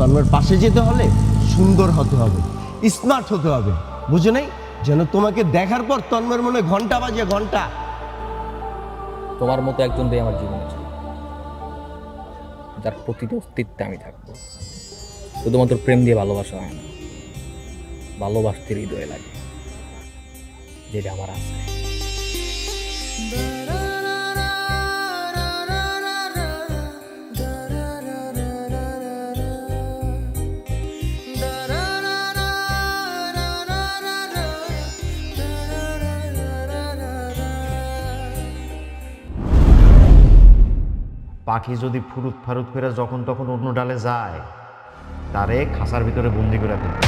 তন্ময়ের পাশে যেতে হলে সুন্দর হতে হবে স্মার্ট হতে হবে। বুঝে নাই? যেন তোমাকে দেখার পর তন্ময়ের মনে ঘণ্টা বাজে ঘণ্টা। তোমার মতো একজনই আমার জীবনে যার প্রতিটা অস্তিত্বে আমি থাকব। শুধুমাত্র প্রেম দিয়ে ভালোবাসা হয় না, ভালোবাসতে হৃদয়ে লাগে, যেটা আমার আছে। পাখি যদি ফুরুত ফারুত করে যখন তখন অন্য ডালে যায়, তারে খাঁচার ভিতরে বন্দি করে ফেলতে